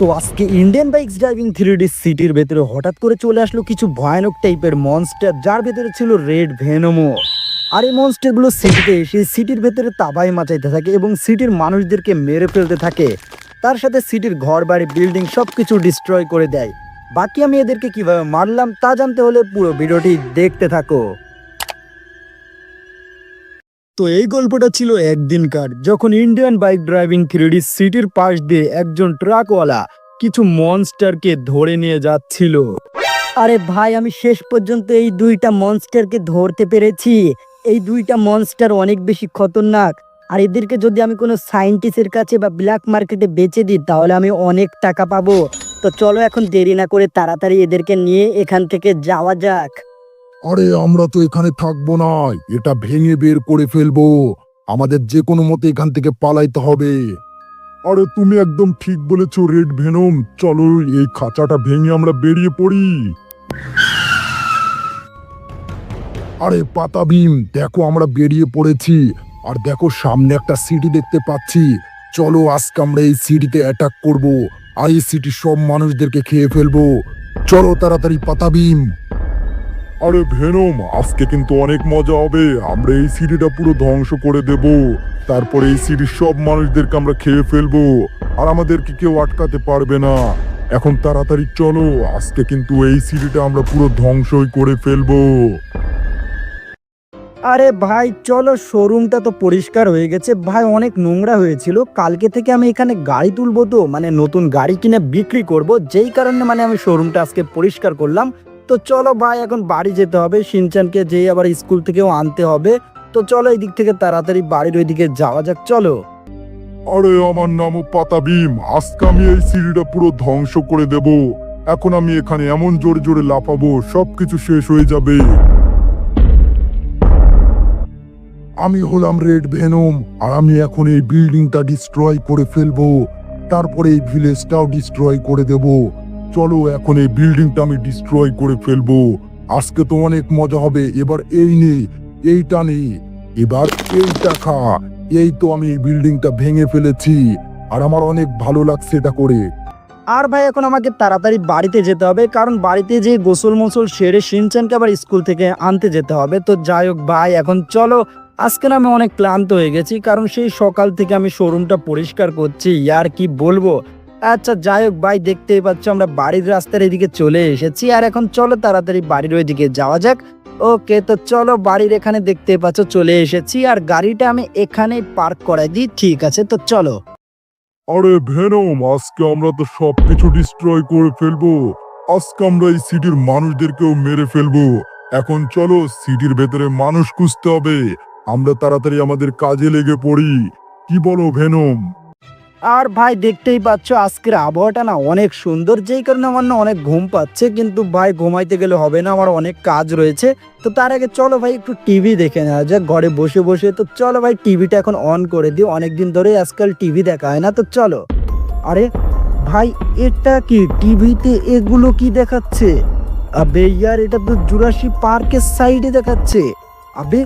তো আজকে Indian bikes driving three সিটির ভেতরে হঠাৎ করে চলে আসলো কিছু ভয়ানক টাইপের মনস্টার যার ভেতরে ছিল রেড ভেনমো আর এই মনস্টারগুলো সিটিতে এসে সিটির ভেতরে তাবাই মাচাইতে থাকে এবং সিটির মানুষদেরকে মেরে ফেলতে থাকে। তার সাথে সিটির ঘর বাড়ি বিল্ডিং সব কিছু ডিস্ট্রয় করে দেয়। বাকি আমি এদেরকে কীভাবে মারলাম তা জানতে হলে পুরো ভিডিওটি দেখতে থাকো। তো এই গল্পটা ছিল একদিনকার, যখন ইন্ডিয়ান বাইক ড্রাইভিং থ্রিডি সিটির পাশ দিয়ে একজন ট্রাকওয়ালা কিছু মনস্টারকে ধরে নিয়ে যাচ্ছিল। আরে ভাই, আমি শেষ পর্যন্ত এই দুইটা মনস্টারকে ধরতে পেরেছি। এই দুইটা মনস্টার অনেক বেশি খতরনাক। আর এদেরকে যদি আমি কোনো সায়েন্টিস্টের কাছে বা ব্ল্যাক মার্কেটে বেচে দিই, তাহলে আমি অনেক টাকা পাবো। তো চলো এখন দেরি না করে তাড়াতাড়ি এদেরকে নিয়ে এখান থেকে যাওয়া যাক। আরে, আমরা তো এখানে থাকব না। এটা ভেঙে বের করে ফেলব। আমাদের যে কোনো মতে এখান থেকে পালাইতে হবে। আরে, তুমি একদম ঠিক বলেছ, রেড ভেনম। চলো, এই খাঁচাটা ভেঙে আমরা বেরিয়ে পড়ি। আরে, পাতা বিম দেখো আমরা বেরিয়ে পড়েছি। আর দেখো, সামনে একটা সিটি দেখতে পাচ্ছি। চলো, আজকে আমরা এই সিটিতে অ্যাটাক করব। আর এই সিটি সব মানুষদেরকে খেয়ে ফেলব। চলো, তাড়াতাড়ি, পাতা বিম আরে ভেনম, আজকে কিন্তু অনেক মজা হবে। আমরা এই সিটিটা পুরো ধ্বংস করে দেব। তারপরে এই সিটির সব মানুষদেরকে আমরা খেয়ে ফেলব। আর আমাদেরকে কেউ আটকাতে পারবে না। এখন তাড়াতাড়ি চলো, আজকে কিন্তু এই সিটিটা আমরা পুরো ধ্বংসই করে ফেলব। আরে ভাই, চলো, শোরুমটা তো পরিষ্কার হয়ে গেছে। ভাই, অনেক নোংরা হয়েছিল। কালকে থেকে আমি এখানে গাড়ি তুলবো তো মানে নতুন গাড়ি কিনে বিক্রি করব। যেই কারণে মানে আমি শোরুমটা আজকে পরিষ্কার করলাম। তো চলো ভাই, এখন বাড়ি যেতে হবে। সিনচানকে যেই আবার স্কুল থেকেও আনতে হবে। তো চলো এই দিক থেকে তাড়াতাড়ি বাড়ির ওইদিকে যাওয়া যাক, চলো। আরে, আমার নামও পাতা বিম আজকে আমি এই সিঁড়িটা পুরো ধ্বংস করে দেব। এখন আমি এখানে এমন জোরে জোরে লাফাবো, সবকিছু শেষ হয়ে যাবে। আমি হলাম রেড ভেনম, আর আমি এখন এই বিল্ডিংটা ডিস্ট্রয় করে ফেলব। তারপরে এই ভিলেজটাও ডিস্ট্রয় করে দেব। চলো এখন এই বিল্ডিংটা আমি ডিস্ট্রয় করে ফেলব। আজকে তো অনেক মজা হবে, এবার এই নে, এইটা নে, এবার এইটা খা। এই তো আমি এই বিল্ডিংটা ভেঙে ফেলেছি, আর আমার অনেক ভালো লাগছে এটা করে। আর ভাই, এখন আমাকে তাড়াতাড়ি বাড়িতে যেতে হবে, কারণ বাড়িতে যে গোসল মোসল সেরে সিনচানকে আবার স্কুল থেকে আনতে যেতে হবে। তো যাই হোক ভাই, এখন চলো। আজকে না আমি অনেক ক্লান্ত হয়ে গেছি, কারণ সেই সকাল থেকে আমি শোরুমটা পরিষ্কার করছি। আর কি বলব? আচ্ছা যাই হোক, ভাই, দেখতেই পাচ্ছ, আমরা বাড়ির রাস্তার এদিকে চলে এসেছি। আর এখন চলো তাড়াতাড়ি বাড়ির ওইদিকে যাওয়া যাক। ওকে, তো চলো বাড়ির এখানে দেখতে পাচ্ছ, চলে এসেছি। আর গাড়িটা আমি এখানেই পার্ক করাই দিই। ঠিক আছে, তো চলো। আরে ভেনম, আজকে আমরা তো সবকিছু ডিস্ট্রয় করে ফেলব। আজকে আমরা এই সিটির মানুষদেরকেও মেরে ফেলব। এখন চলো, সিটির ভেতরে মানুষ খুঁজতে হবে। আমরা তাড়াতাড়ি আমাদের কাজে লেগে পড়ি। কি বলো ভেনম? আর ভাই দেখতেই পাচ্ছ, আজকের আবহাওয়াটা না অনেক সুন্দর। যেই কারণে আমার না অনেক ঘুম পাচ্ছে, কিন্তু ভাই ঘুমাইতে গেলে হবে না, আমার অনেক কাজ রয়েছে। তো তার আগে চলো ভাই একটু টিভি দেখে নেওয়া যাক, ঘরে বসে বসে। তো চলো ভাই টিভিটা এখন অন করে দিও অনেকদিন ধরে আজকাল টিভি দেখা হয় না, তো চলো। আরে ভাই, এটা কি টিভিতে এগুলো কি দেখাচ্ছে? আবে ইয়ার, এটা তো জুরাসি পার্কের সাইডে দেখাচ্ছে। আবে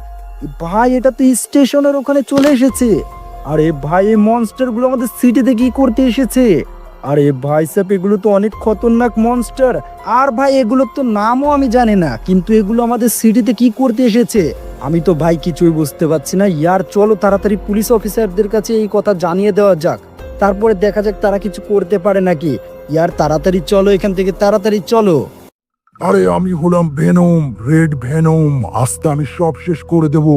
ভাই, এটা তো স্টেশনের ওখানে চলে এসেছে। আরে ভাই, এই মনস্টারগুলো আমাদের সিটিতে কি করতে এসেছে? আরে ভাই সাহেব, এগুলো তো অনেক খতরনাক মনস্টার আর ভাই, এগুলোর তো নামও আমি জানি না, কিন্তু এগুলো আমাদের সিটিতে কি করতে এসেছে? আমি তো ভাই কিছুই বুঝতে পারছি না। ইয়ার, চলো তাড়াতাড়ি পুলিশ অফিসারদের কাছে এই কথা জানিয়ে দেওয়া যাক। তারপরে দেখা যাক তারা কিছু করতে পারে নাকি। ইয়ার, তাড়াতাড়ি চলো, এখান থেকে তাড়াতাড়ি চলো। আরে, আমি হলাম ভেনম রেড ভেনম আস্তে আমি সব শেষ করে দেব।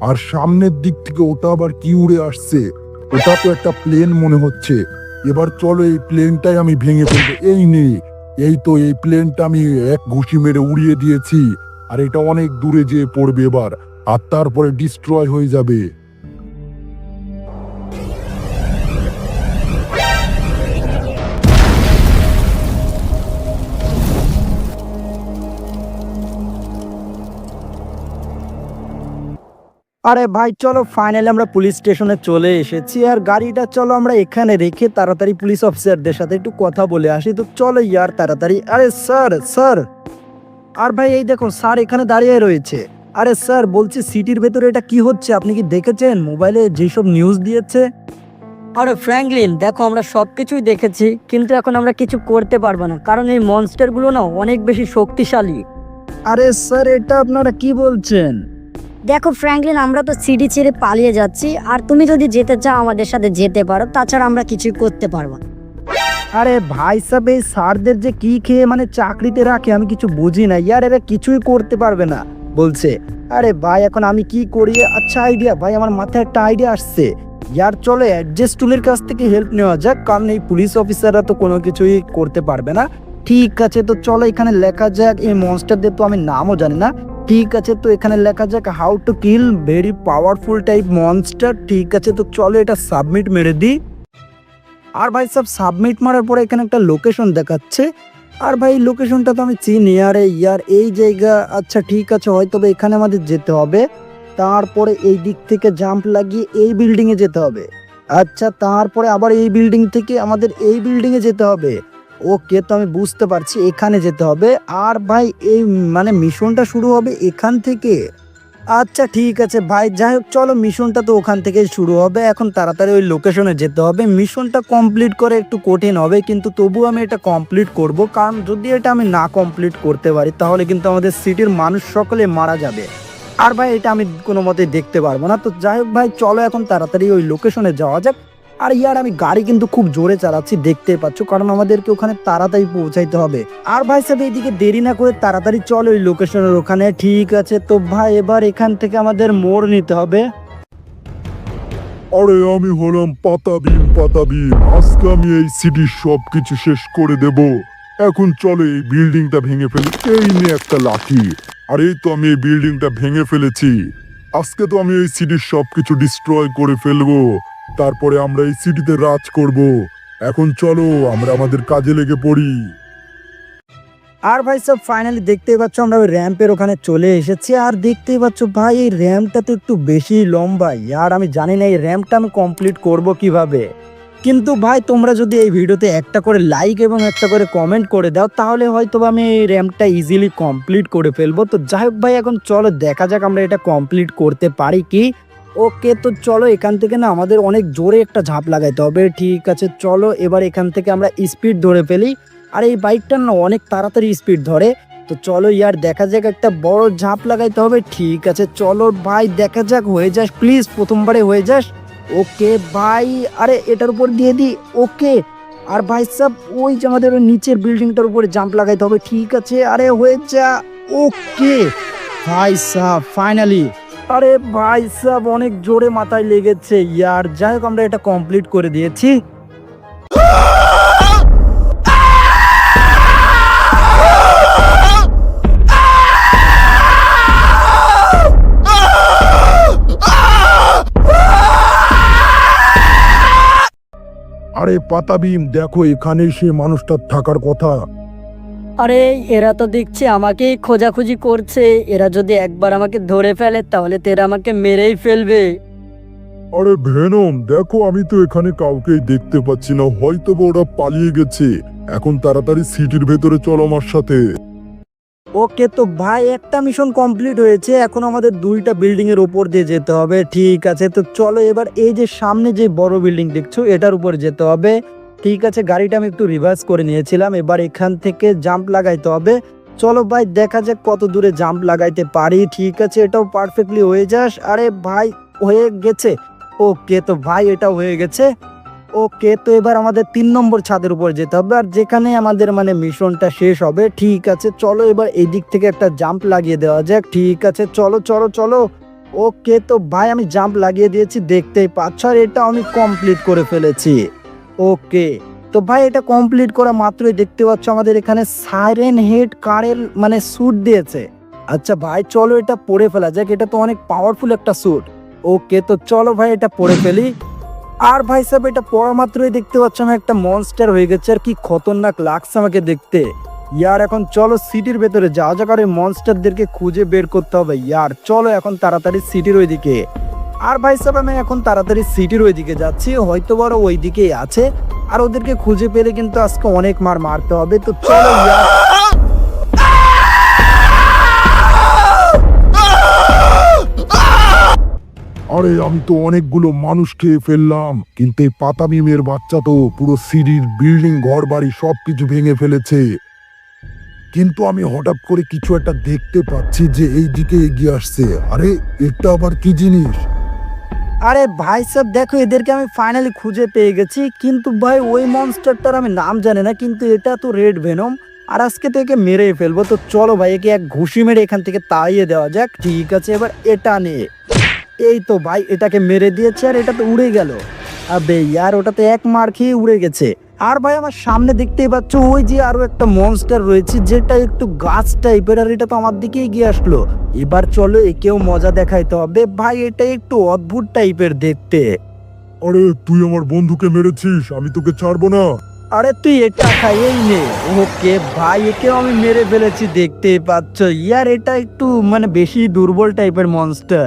আর সামনের দিক থেকে ওটা আবার কি উড়ে আসছে? ওটা তো একটা প্লেন মনে হচ্ছে। এবার চলো এই প্লেনটাই আমি ভেঙে ফেলব। এই নেই এই তো এই প্লেনটা আমি এক ঘুষি মেরে উড়িয়ে দিয়েছি। আর এটা অনেক দূরে যেয়ে পড়বে এবার। আর তারপরে ডিস্ট্রয় হয়ে যাবে। আরে ভাই চলো ফাইনালি আমরা পুলিশ স্টেশনে চলে এসেছি। আর গাড়িটা চলো আমরা এখানে রেখে তাড়াতাড়ি পুলিশ অফিসারদের সাথে একটু কথা বলে আসি। তো চলো ইয়ার তাড়াতাড়ি। আরে স্যার স্যার আর ভাই এই দেখুন স্যার এখানে দাঁড়িয়ে রয়েছে। আরে স্যার বলছি সিটির ভেতরে এটা কি হচ্ছে? আপনি কি দেখেছেন? মোবাইলে যেসব নিউজ দিয়েছে? আরে ফ্র্যাঙ্কলিন দেখো আমরা সব কিছুই দেখেছি কিন্তু এখন আমরা কিছু করতে পারব না। কারণ এই মনস্টারগুলো না অনেক বেশি শক্তিশালী। আরে স্যার এটা আপনারা কি বলছেন? দেখো ফ্র্যাঙ্কলিন আমরা তো সিডি ছেড়ে পালিয়ে যাচ্ছি, আর তুমি যদি যেতে চাও আমাদের সাথে যেতে পারো, তাছাড়া আমরা কিছুই করতে পারব না। আরে ভাই সাহেব এই স্যারদের যে কি খেয়ে মানে চাকরিতে রাখে, আমি কিছু বুঝি না। ইয়ার, এরা কিছুই করতে পারবে না, বলছে। আরে ভাই, এখন আমি কি করি? আচ্ছা আইডিয়া ভাই, আমার মাথায় একটা আইডিয়া আসছে। ইয়ার, চলো অ্যাডজাস্ট টুলের কাছ থেকে হেল্প নেওয়া যাক, কারণ এই পুলিশ অফিসাররা তো কোনো কিছুই করতে পারবে না। ঠিক আছে, তো চলো, এখানে লেখা যাক, এই মনস্টারদের তো আমি নামও জানি না। ঠিক আছে তো এখানে লেখা যাক how to kill very powerful type monster ঠিক আছে তো চলো এটা সাবমিট মেরে দিই আর ভাই সব সাবমিট মারার পরে এখানে একটা লোকেশন দেখাচ্ছে। আর ভাই লোকেশনটা তো আমি চিনি, আরে ইয়ার এই জায়গা আচ্ছা ঠিক আছে, হয়তো এখানে আমাদের যেতে হবে। তারপরে এই দিক থেকে জাম্প লাগিয়ে এই বিল্ডিংয়ে যেতে হবে। আচ্ছা তারপরে আবার এই বিল্ডিং থেকে আমাদের এই বিল্ডিংয়ে যেতে হবে। ওকে তো আমি বুঝতে পারছি, এখানে যেতে হবে। আর ভাই, এই মানে মিশনটা শুরু হবে এখান থেকে? আচ্ছা ঠিক আছে ভাই, যাই হোক, চলো মিশনটা তো ওখান থেকেই শুরু হবে। এখন তাড়াতাড়ি ওই লোকেশনে যেতে হবে। মিশনটা কমপ্লিট করে একটু কঠিন হবে, কিন্তু তবু আমি এটা কমপ্লিট করব। কারণ যদি এটা আমি না কমপ্লিট করতে পারি, তাহলে কিন্তু আমাদের সিটির মানুষ সকলে মারা যাবে। আর ভাই, এটা আমি কোনো মতে দেখতে পারব না। তো যাই হোক ভাই, চলো এখন তাড়াতাড়ি ওই লোকেশনে যাওয়া যাক। আর ইয়ার আমি গাড়ি কিন্তু খুব জোরে চালাচ্ছি দেখতে পাচ্ছ, কারণ আমাদেরকে ওখানে তাড়াতাড়ি পৌঁছাইতে হবে। আর ভাই সাহেব, এইদিকে দেরি না করে তাড়াতাড়ি চলো ওই লোকেশনের ওখানে। ঠিক আছে, তো ভাই, এবার এখান থেকে আমাদের মোড় নিতে হবে। আরে, আমি হলাম পাতাবিম পাতাবিম আজকে আমি এই সিটির সব কিছু শেষ করে দেব। এখন চলো এই বিল্ডিংটা ভেঙে ফেলি। এই নিয়ে একটা লাঠি। আর এই তো আমি এই বিল্ডিংটা ভেঙে ফেলেছি। আজকে তো আমি এই সিটির সব কিছু ডিস্ট্রয় করে ফেলব। তারপরে আমরা এই সিটিতে রাজ করব। এখন চলো, আমরা আমাদের কাজে লেগে পড়ি। আর ভাই সব ফাইনালি দেখতেই পাচ্ছ আমরা ওই র্যাম্পের ওখানে চলে এসেছি। আর দেখতেই পাচ্ছ ভাই, এই র্যাম্পটা তো একটু বেশি লম্বা আর আমি জানি না, এই র্যাম্পটা আমি কমপ্লিট করব কীভাবে। কিন্তু ভাই, তোমরা যদি এই ভিডিওতে একটা করে লাইক এবং একটা করে কমেন্ট করে দাও, তাহলে হয়তো আমি এই র্যাম্পটা ইজিলি কমপ্লিট করে ফেলব। তো যাই হোক ভাই, এখন চলো দেখা যাক আমরা এটা কমপ্লিট করতে পারি কি। ওকে তো চলো এখান থেকে না আমাদের অনেক জোরে একটা ঝাঁপ লাগাইতে হবে। ঠিক আছে, চলো এবার এখান থেকে আমরা স্পিড ধরে ফেলি। আর এই বাইকটার না অনেক তাড়াতাড়ি স্পিড ধরে। তো চলো ইয়ার, দেখা যাক একটা বড় ঝাঁপ লাগাইতে হবে। ঠিক আছে, চলো ভাই, দেখা যাক, হয়ে যাস প্লিজ প্রথমবারে হয়ে যাস। ওকে ভাই, আরে এটার উপর দিয়ে দি, ওকে। আর ভাই সব, ওই যে আমাদের ওই নিচের বিল্ডিংটার উপরে জাম্প লাগাইতে হবে। ঠিক আছে, আরে হয়ে যা, ওকে। ভাই সাহ ফাইনালি আরে ভাই সাহ অনেক জোরে মাথায় লেগেছে। ইয়ার, যাই হোক, আমরা এটা কমপ্লিট করে দিয়েছি। আরে পাতাবিম, দেখো এখানে সে মানুষটার থাকার কথা। আরে এরা তো দেখছি আমাকেই খোঁজাখুঁজি করছে। এরা যদি একবার আমাকে ধরে ফেলে তাহলে তো এরা আমাকে মেরেই ফেলবে। আরে ভেনম দেখো আমি তো এখানে কাউকেই দেখতে পাচ্ছি না। হয়তো বা ওরা পালিয়ে গেছে। এখন তাড়াতাড়ি সিটির ভেতরে চলো আমার সাথে। ওকে তো ভাই একটা মিশন কমপ্লিট হয়েছে। এখন আমাদের দুইটা বিল্ডিং এর উপর দিয়ে যেতে হবে। ঠিক আছে তো চলো এবার এই যে সামনে যে বড় বিল্ডিং দেখছ এটার উপর যেতে হবে। ঠিক আছে, গাড়িটা আমি একটু রিভার্স করে নিয়েছিলাম। এবার এখান থেকে জাম্প লাগাইতে হবে। চলো ভাই, দেখা যাক কত দূরে জাম্প লাগাইতে পারি। ঠিক আছে, এটাও পারফেক্টলি হয়ে যাস। আরে ভাই, হয়ে গেছে। ওকে তো ভাই এটা হয়ে গেছে। ওকে তো এবার আমাদের তিন নম্বর ছাদের উপর যেতে হবে। আর যেখানে আমাদের মানে মিশনটা শেষ হবে, ঠিক আছে, চলো এবার এই দিক থেকে একটা জাম্প লাগিয়ে দেওয়া যাক। ঠিক আছে, চলো চলো চলো। ওকে তো ভাই, আমি জাম্প লাগিয়ে দিয়েছি, দেখতেই পাচ্ছ। আর এটা আমি কমপ্লিট করে ফেলেছি। ওকে। তো ভাই, এটা কমপ্লিট করা মাত্রই দেখতে পাচ্ছ আমাদের এখানে সাইরেন হেড কারের মানে স্যুট দিয়েছে। আচ্ছা ভাই, চলো এটা পরে ফেলা যাক, এটা তো অনেক পাওয়ারফুল একটা স্যুট ওকে, তো চলো ভাই, এটা পরে ফেলি। আর ভাই সাহেব, এটা পড়া মাত্রই দেখতে পাচ্ছ আমি একটা মনস্টার হয়ে গেছে, আর কি খতরনাক লাগছে আমাকে দেখতে। ইয়ার, এখন চলো সিটির ভেতরে যাক, আর এই মনস্টারদেরকে খুঁজে বের করতে হবে। ইয়ার, চলো এখন তাড়াতাড়ি সিটির ওইদিকে। আর ভাই সাহেব, আমি এখন তাড়াতাড়ি সিটির ওইদিকে যাচ্ছি, হয়তো বড় ওই দিকেই আছে। আর ওদেরকে খুঁজে পেলে কিন্তু আজকে অনেক মার মারতে হবে, তো চলো আরে, আমি তো অনেকগুলো মানুষ খেয়ে ফেললাম, কিন্তু এই পাতাবিমের বাচ্চা তো পুরো সিঁড়ির বিল্ডিং ঘর বাড়ি সব কিছু ভেঙে ফেলেছে। কিন্তু আমি হঠাৎ করে কিছু একটা দেখতে পাচ্ছি যে এই দিকে এগিয়ে আসছে। আরে, এটা আবার কি জিনিস? আরে ভাই সব দেখো, এদেরকে আমি ফাইনালি খুঁজে পেয়ে গেছি। কিন্তু ভাই, ওই মনস্টারটার আমি নাম জানি না, কিন্তু এটা তো রেড ভেনম আর আজকে তো একে মেরেই ফেলব। তো চলো ভাই, একে এক ঘুষি মেরে এখান থেকে তাইয়ে দেওয়া যাক। ঠিক আছে, এবার এটা নিয়ে। এই তো ভাই, এটাকে মেরে দিয়েছে আর এটা তো উড়ে গেল। আর ইয়ার ওটা তো এক মার খেয়ে উড়ে গেছে। আর ভাই আমার সামনে দেখতেই পাচ্ছ ওই যে আরও একটা মনস্টার রয়েছে যেটা একটু গাছ টাইপের আর এটা তো আমার দিকে এগিয়ে আসলো। এবার চলো একেও মজা দেখাইতে হবে। ভাই এটা একটু অদ্ভুত টাইপের দেখতে। আরে তুই আমার বন্ধুকে মেরেছিস আমি তোকে ছাড়বো না। আরে তুই এটা খাই এই নে। ওকে ভাই একেও আমি মেরে ফেলেছি দেখতেই পাচ্ছ। ইয়ার এটা একটু মানে বেশি দুর্বল টাইপের মনস্টার